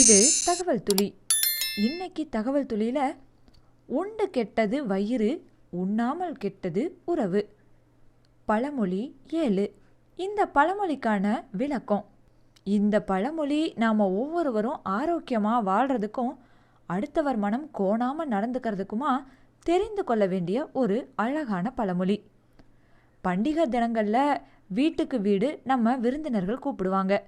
இது தகவல் துளி. இன்னைக்கு தகவல் துளியில் உண்டு கெட்டது வயிறு உண்ணாமல் கெட்டது உறவு. பழமொழி ஏழு. இந்த பழமொழிக்கான விளக்கம். இந்த பழமொழி நாம் ஒவ்வொருவரும் ஆரோக்கியமாக வாழ்கிறதுக்கும் அடுத்தவர் மனம் கோணாமல் நடந்துக்கிறதுக்குமா தெரிந்து கொள்ள வேண்டிய ஒரு அழகான பழமொழி. பண்டிகை தினங்களில் வீட்டுக்கு வீடு நம்ம விருந்தினர்கள் கூப்பிடுவாங்க.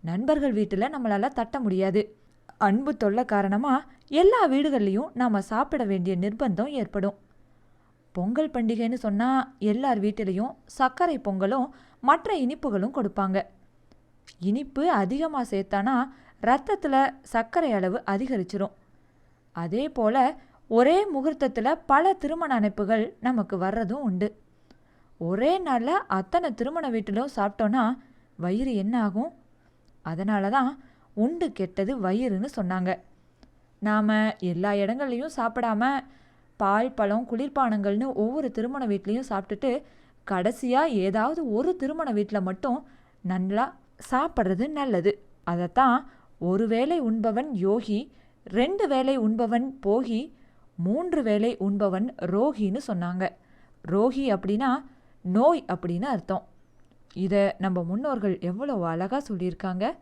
நண்பர்கள் வீட்டில் நம்மளால் தட்ட முடியாது. அன்பு தொல்லை காரணமாக எல்லா வீடுகள்லையும் நாம் சாப்பிட வேண்டிய நிர்பந்தம் ஏற்படும். பொங்கல் பண்டிகைன்னு சொன்னால் எல்லார் வீட்டிலையும் சர்க்கரை பொங்கலும் மற்ற இனிப்புகளும் கொடுப்பாங்க. இனிப்பு அதிகமாக சேர்த்தானா ரத்தத்தில் சர்க்கரை அளவு அதிகரிச்சிரும். அதே போல் ஒரே முகூர்த்தத்தில் பல திருமண அணைப்புகள் நமக்கு வர்றதும் உண்டு. ஒரே நாளில் அத்தனை திருமண வீட்டிலும் சாப்பிட்டோன்னா வயிறு என்ன ஆகும்? அதனால தான் உண்டு கெட்டது வயிறுன்னு சொன்னாங்க. நாம் எல்லா இடங்கள்லையும் சாப்பிடாம பால் பழம் குளிர்பானங்கள்னு ஒவ்வொரு திருமண வீட்லேயும் சாப்பிட்டுட்டு கடைசியாக ஏதாவது ஒரு திருமண வீட்டில் மட்டும் நல்லா சாப்பிட்றது நல்லது. அதைத்தான் ஒரு வேளை உண்பவன் யோகி ரெண்டு வேளை உண்பவன் போகி மூன்று வேளை உண்பவன் ரோகின்னு சொன்னாங்க. ரோகி அப்படின்னா நோய் அப்படின்னு அர்த்தம். இதை நம்ம முன்னோர்கள் எவ்வளோ அழகாக சொல்லியிருக்காங்க.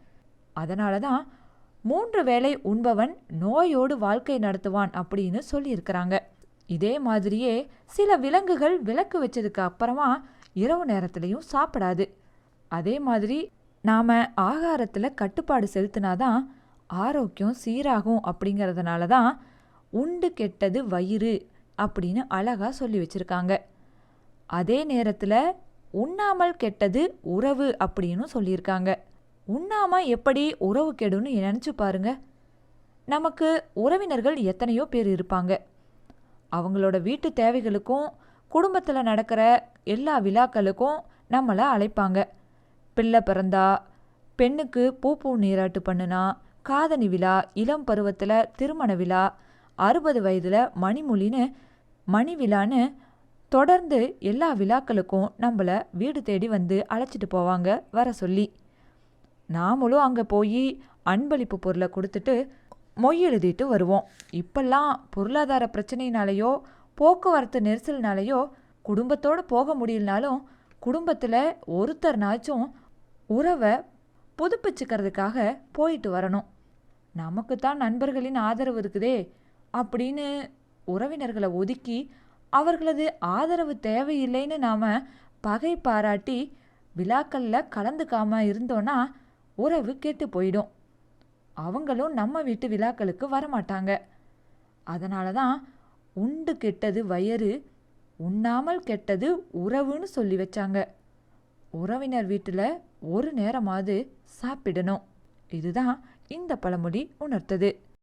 அதனால தான் மூன்று வேளை உண்பவன் நோயோடு வாழ்க்கை நடத்துவான் அப்படின்னு சொல்லியிருக்கிறாங்க. இதே மாதிரியே சில விலங்குகள் விளக்கு வச்சதுக்கு அப்புறமா இரவு நேரத்துலையும் சாப்பிடாது. அதே மாதிரி நாம் ஆகாரத்தில் கட்டுப்பாடு செலுத்தினாதான் ஆரோக்கியம் சீராகும் அப்படிங்கிறதுனால தான் உண்டு கெட்டது வயிறு அப்படின்னு அழகாக சொல்லி வச்சுருக்காங்க. அதே நேரத்தில் உண்ணாமல் கெட்டது உறவு அப்படின்னு சொல்லியிருக்காங்க. உண்ணாமல் எப்படி உறவு கெடுன்னு நினச்சி பாருங்க. நமக்கு உறவினர்கள் எத்தனையோ பேர் இருப்பாங்க. அவங்களோட வீட்டு தேவைகளுக்கும் குடும்பத்தில் நடக்கிற எல்லா விழாக்களுக்கும் நம்மளை அழைப்பாங்க. பிள்ளை பிறந்தா பெண்ணுக்கு பூ பூ நீராட்டு பண்ணுனா காதணி விழா இளம் பருவத்தில் திருமண விழா அறுபது வயதில் மணிமொழின்னு மணி விழான்னு தொடர்ந்து எல்லா விழாக்களுக்கும் நம்மளை வீடு தேடி வந்து அழைச்சிட்டு போவாங்க வர சொல்லி. நாமளும் அங்கே போய் அன்பளிப்பு பொருளை கொடுத்துட்டு மொய் எழுதிட்டு வருவோம். இப்பெல்லாம் பொருளாதார பிரச்சனைனாலேயோ போக்குவரத்து நெரிசல்னாலேயோ குடும்பத்தோடு போக முடியலனாலும் குடும்பத்தில் ஒருத்தர்னாச்சும் உறவை புதுப்பிச்சுக்கிறதுக்காக போயிட்டு வரணும். நமக்கு தான் நண்பர்களின் ஆதரவு இருக்குதே அப்படின்னு உறவினர்களை ஒதுக்கி அவர்களது ஆதரவு தேவையில்லைன்னு நாம் பகை பாராட்டி விழாக்களில் கலந்துக்காம இருந்தோன்னா உறவு கெட்டு போயிடும். அவங்களும் நம்ம வீட்டு விழாக்களுக்கு வரமாட்டாங்க. அதனால தான் உண்டு கெட்டது வயறு உண்ணாமல் கெட்டது உறவுன்னு சொல்லி வச்சாங்க. உறவினர் வீட்டில் ஒரு நேரமாவது சாப்பிடணும். இதுதான் இந்த பழமொழி உணர்த்தது.